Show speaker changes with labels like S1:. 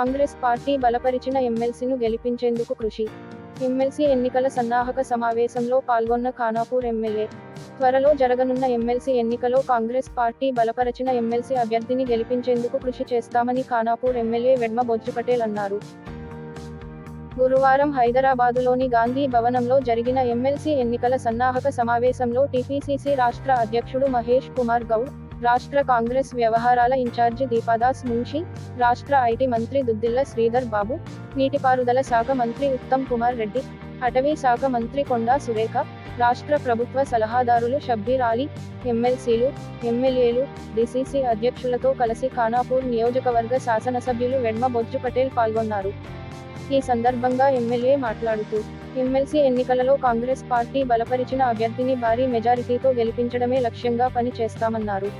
S1: Congress party బలపరిచిన ఎమ్మెల్సీను గెలిపించేందుకు కృషి. MLC ఎన్నికల సన్నాహక సమావేశంలో పాల్గొన్న ఖానాపూర్ ఎమ్మెల్యే. త్వరలో జరగనున్న ఎమ్మెల్సీ ఎన్నికలో కాంగ్రెస్ పార్టీ బలపరచిన ఎమ్మెల్సీ అభ్యర్థిని గెలిపించేందుకు కృషి చేస్తామని ఖానాపూర్ ఎమ్మెల్యే వెడ్మ బొజ్జు పటేల్ అన్నారు. గురువారం హైదరాబాదులోని గాంధీ భవనంలో జరిగిన ఎమ్మెల్సీ ఎన్నికల సన్నాహక సమావేశంలో టీపీసీసీ రాష్ట్ర అధ్యక్షుడు మహేష్ కుమార్ గౌడ్ రాష్ట్ర కాంగ్రెస్ వ్యవహారాల ఇన్ఛార్జి దీపాదాస్ మున్షి రాష్ట్ర ఐటీ మంత్రి దుద్దిల్ల శ్రీధర్ బాబు నీటిపారుదల శాఖ మంత్రి ఉత్తమ్ కుమార్ రెడ్డి అటవీ శాఖ మంత్రి కొండా సురేఖ రాష్ట్ర ప్రభుత్వ సలహాదారులు షబ్బీర్ అలీ ఎమ్మెల్సీలు ఎమ్మెల్యేలు డిసిసి అధ్యక్షులతో కలిసి ఖానాపూర్ నియోజకవర్గ శాసనసభ్యులు వెడ్మ బొజ్జు పటేల్ పాల్గొన్నారు. ఈ సందర్భంగా ఎమ్మెల్యే మాట్లాడుతూ ఎమ్మెల్సీ ఎన్నికలలో కాంగ్రెస్ పార్టీ బలపరిచిన అభ్యర్థిని భారీ మెజారిటీతో గెలిపించడమే లక్ష్యంగా పని చేస్తామన్నారు